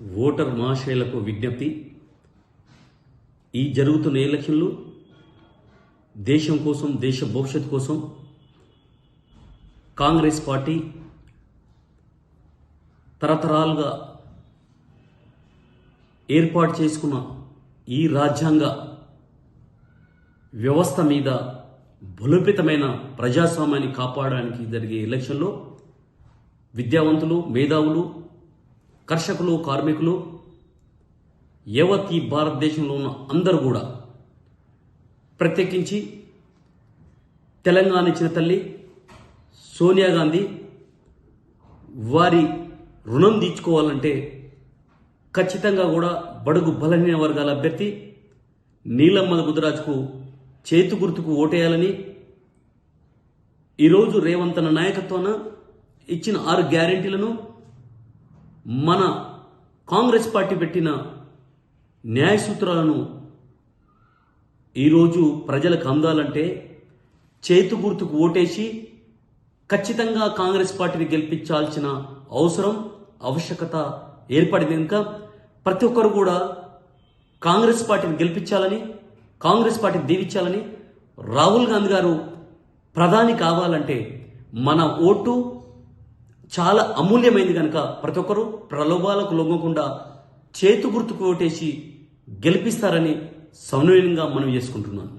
Voter మహాశయులకు విజ్ఞప్తి. ఈ జరుగుతున్న ఎలక్షన్లు దేశం కోసం దేశ భవిష్యత్తు కోసం కాంగ్రెస్ పార్టీ తరతరాలుగా ఏర్పాటు చేసుకున్న ఈ రాజ్యాంగ వ్యవస్థ మీద బలోపేతమైన ప్రజాస్వామ్యాన్ని కాపాడడానికి జరిగే ఎలక్షన్లో విద్యావంతులు మేధావులు కర్షకులు కార్మికులు యావత్ ఈ భారతదేశంలో ఉన్న అందరూ కూడా ప్రత్యేకించి తెలంగాణ ఇచ్చిన తల్లి సోనియా గాంధీ వారి రుణం తీర్చుకోవాలంటే ఖచ్చితంగా కూడా బడుగు బలహీన వర్గాల అభ్యర్థి నీలమ్మ గుజరాజ్కు చేతు గుర్తుకు ఓటేయాలని ఈరోజు రేవంత్ అన్న నాయకత్వాన ఇచ్చిన ఆరు గ్యారెంటీలను మన కాంగ్రెస్ పార్టీ పెట్టిన న్యాయ సూత్రాలను ఈరోజు ప్రజలకు అందాలంటే చేతు గుర్తుకు ఓటేసి ఖచ్చితంగా కాంగ్రెస్ పార్టీని గెలిపించాల్సిన అవసరం ఆవశ్యకత ఏర్పడింది. ఇంకా ప్రతి ఒక్కరు కూడా కాంగ్రెస్ పార్టీని గెలిపించాలని కాంగ్రెస్ పార్టీని దీవించాలని రాహుల్ గాంధీ గారు ప్రధాని కావాలంటే మన ఓటు చాలా అమూల్యమైంది కనుక ప్రతి ఒక్కరూ ప్రలోభాలకు లొంగకుండా చేతు గుర్తుకు ఓటేసి గెలిపిస్తారని సమన్వయంగా మనం చేసుకుంటున్నాను.